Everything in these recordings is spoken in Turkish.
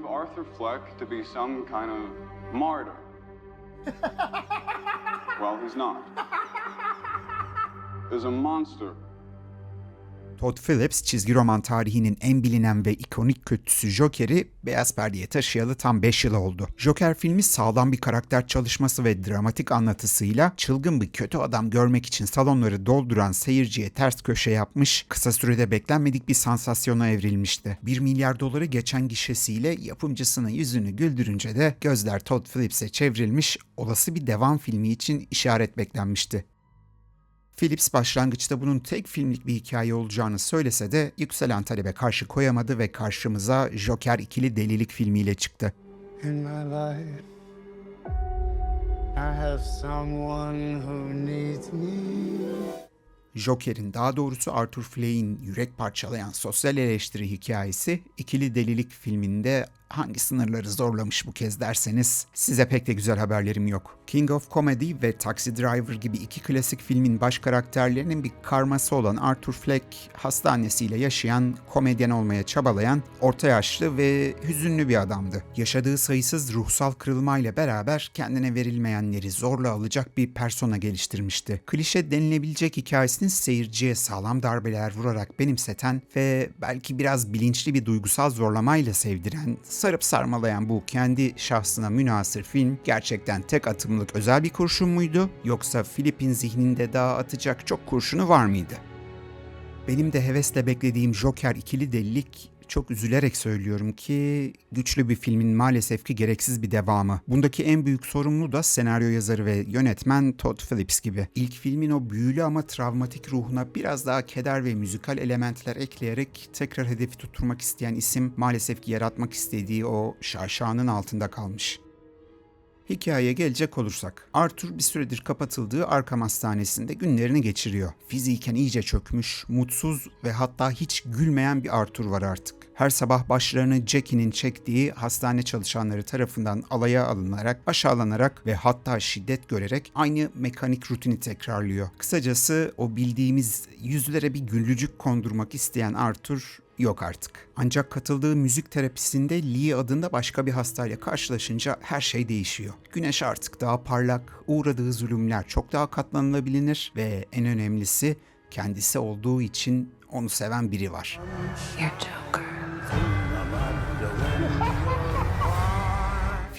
believe Arthur Fleck to be some kind of martyr. well, he's not. He's a monster. Todd Phillips çizgi roman tarihinin en bilinen ve ikonik kötüsü Joker'i beyaz perdeye taşıyalı tam 5 yıl oldu. Joker filmi sağlam bir karakter çalışması ve dramatik anlatısıyla çılgın bir kötü adam görmek için salonları dolduran seyirciye ters köşe yapmış, kısa sürede beklenmedik bir sansasyona evrilmişti. 1 milyar doları geçen gişesiyle yapımcısının yüzünü güldürünce de gözler Todd Phillips'e çevrilmiş, olası bir devam filmi için işaret beklenmişti. Phillips başlangıçta bunun tek filmlik bir hikaye olacağını söylese de yükselen talebe karşı koyamadı ve karşımıza Joker ikili delilik filmiyle çıktı. In my life, I have someone who needs me. Joker'in daha doğrusu Arthur Fleck'in yürek parçalayan sosyal eleştiri hikayesi ikili delilik filminde hangi sınırları zorlamış bu kez derseniz size pek de güzel haberlerim yok. King of Comedy ve Taxi Driver gibi iki klasik filmin baş karakterlerinin bir karması olan Arthur Fleck hastanesiyle yaşayan, komedyen olmaya çabalayan, orta yaşlı ve hüzünlü bir adamdı. Yaşadığı sayısız ruhsal kırılmayla beraber kendine verilmeyenleri zorla alacak bir persona geliştirmişti. Klişe denilebilecek hikayesini seyirciye sağlam darbeler vurarak benimseten ve belki biraz bilinçli bir duygusal zorlamayla sevdiren, sarıp sarmalayan bu kendi şahsına münasır film gerçekten tek atımlık özel bir kurşun muydu yoksa Filip'in zihninde daha atacak çok kurşunu var mıydı? Benim de hevesle beklediğim Joker ikili delilik çok üzülerek söylüyorum ki güçlü bir filmin maalesef ki gereksiz bir devamı. Bundaki en büyük sorumlu da senaryo yazarı ve yönetmen Todd Phillips gibi. İlk filmin o büyülü ama travmatik ruhuna biraz daha keder ve müzikal elementler ekleyerek tekrar hedefi tutturmak isteyen isim maalesef ki yaratmak istediği o şaşanın altında kalmış. Hikayeye gelecek olursak, Arthur bir süredir kapatıldığı Arkham Hastanesi'nde günlerini geçiriyor. Fiziken iyice çökmüş, mutsuz ve hatta hiç gülmeyen bir Arthur var artık. Her sabah başlarını Jackie'nin çektiği hastane çalışanları tarafından alaya alınarak, aşağılanarak ve hatta şiddet görerek aynı mekanik rutini tekrarlıyor. Kısacası o bildiğimiz yüzlere bir güllücük kondurmak isteyen Arthur yok artık. Ancak katıldığı müzik terapisinde Lee adında başka bir hastayla karşılaşınca her şey değişiyor. Güneş artık daha parlak, uğradığı zulümler çok daha katlanılabilir ve en önemlisi kendisi olduğu için onu seven biri var. You're Joker.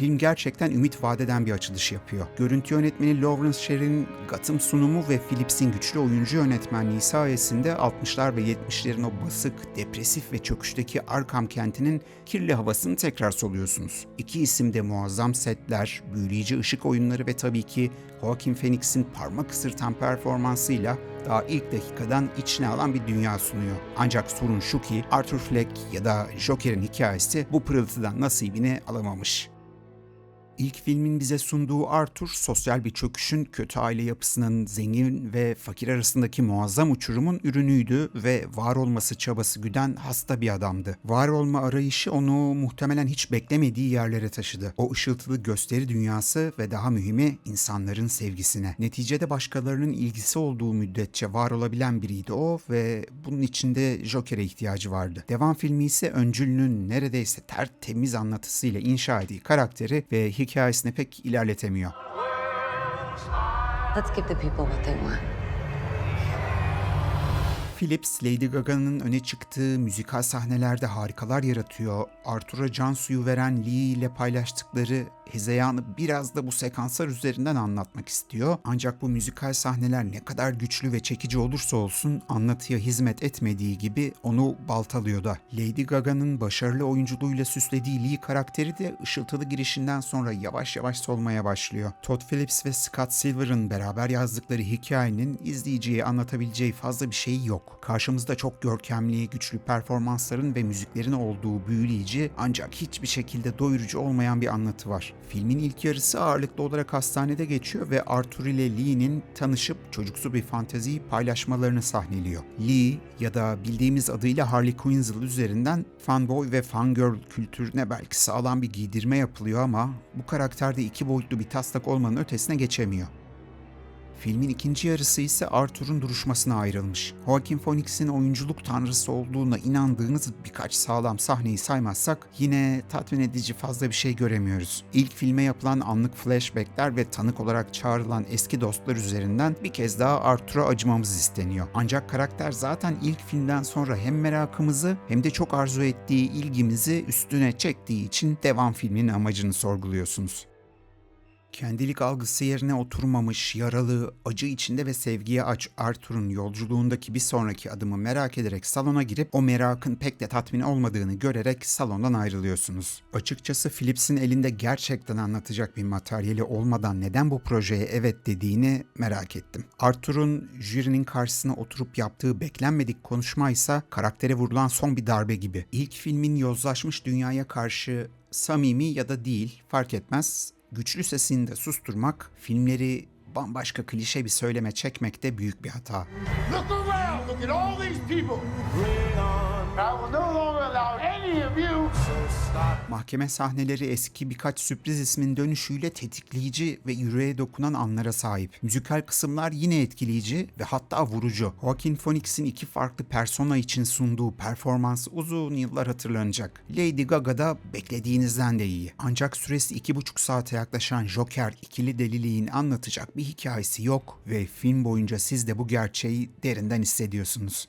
Film gerçekten ümit vadeden bir açılış yapıyor. Görüntü yönetmeni Lawrence Sherry'nin Gotham sunumu ve Phillips'in güçlü oyuncu yönetmenliği sayesinde 60'lar ve 70'lerin o basık, depresif ve çöküşteki Arkham kentinin kirli havasını tekrar soluyorsunuz. İki isim de muazzam setler, büyüleyici ışık oyunları ve tabii ki Joaquin Phoenix'in parmak ısırtan performansıyla daha ilk dakikadan içine alan bir dünya sunuyor. Ancak sorun şu ki Arthur Fleck ya da Joker'in hikayesi bu pırıltıdan nasibini alamamış. İlk filmin bize sunduğu Arthur, sosyal bir çöküşün, kötü aile yapısının, zengin ve fakir arasındaki muazzam uçurumun ürünüydü ve var olması çabası güden hasta bir adamdı. Var olma arayışı onu muhtemelen hiç beklemediği yerlere taşıdı. O ışıltılı gösteri dünyası ve daha mühimi insanların sevgisine. Neticede başkalarının ilgisi olduğu müddetçe var olabilen biriydi o ve bunun içinde Joker'e ihtiyacı vardı. Devam filmi ise öncülünün neredeyse tertemiz anlatısıyla inşa ettiği karakteri ve hikayesini pek ilerletemiyor. Let's give the people what they want. Phillips, Lady Gaga'nın öne çıktığı müzikal sahnelerde harikalar yaratıyor. Arthur'a can suyu veren Lee ile paylaştıkları hezeyanı biraz da bu sekanslar üzerinden anlatmak istiyor. Ancak bu müzikal sahneler ne kadar güçlü ve çekici olursa olsun anlatıya hizmet etmediği gibi onu baltalıyor da. Lady Gaga'nın başarılı oyunculuğuyla süslediği Lee karakteri de ışıltılı girişinden sonra yavaş yavaş solmaya başlıyor. Todd Phillips ve Scott Silver'ın beraber yazdıkları hikayenin izleyiciye anlatabileceği fazla bir şey yok. Karşımızda çok görkemli, güçlü performansların ve müziklerin olduğu büyüleyici ancak hiçbir şekilde doyurucu olmayan bir anlatı var. Filmin ilk yarısı ağırlıklı olarak hastanede geçiyor ve Arthur ile Lee'nin tanışıp çocuksu bir fanteziyi paylaşmalarını sahneliyor. Lee ya da bildiğimiz adıyla Harley Quinzel üzerinden fanboy ve fangirl kültürüne belki sağlam bir giydirme yapılıyor ama bu karakterde iki boyutlu bir taslak olmanın ötesine geçemiyor. Filmin ikinci yarısı ise Arthur'un duruşmasına ayrılmış. Joaquin Phoenix'in oyunculuk tanrısı olduğuna inandığınız birkaç sağlam sahneyi saymazsak yine tatmin edici fazla bir şey göremiyoruz. İlk filme yapılan anlık flashbackler ve tanık olarak çağrılan eski dostlar üzerinden bir kez daha Arthur'a acımamız isteniyor. Ancak karakter zaten ilk filmden sonra hem merakımızı hem de çok arzu ettiği ilgimizi üstüne çektiği için devam filminin amacını sorguluyorsunuz. Kendilik algısı yerine oturmamış, yaralı, acı içinde ve sevgiye aç Arthur'un yolculuğundaki bir sonraki adımı merak ederek salona girip o merakın pek de tatmin olmadığını görerek salondan ayrılıyorsunuz. Açıkçası Phillips'in elinde gerçekten anlatacak bir materyali olmadan neden bu projeye evet dediğini merak ettim. Arthur'un jürinin karşısına oturup yaptığı beklenmedik konuşma ise karaktere vurulan son bir darbe gibi. İlk filmin yozlaşmış dünyaya karşı samimi ya da değil fark etmez güçlü sesini de susturmak, filmleri bambaşka klişe bir söyleme çekmekte büyük bir hata. Look around. Look at all these people. I will no longer allow any of you. Mahkeme sahneleri eski birkaç sürpriz ismin dönüşüyle tetikleyici ve yüreğe dokunan anlara sahip. Müzikal kısımlar yine etkileyici ve hatta vurucu. Joaquin Phoenix'in iki farklı persona için sunduğu performans uzun yıllar hatırlanacak. Lady Gaga da beklediğinizden de iyi. Ancak süresi iki buçuk saate yaklaşan Joker ikili deliliğin anlatacak bir hikayesi yok ve film boyunca siz de bu gerçeği derinden hissediyorsunuz.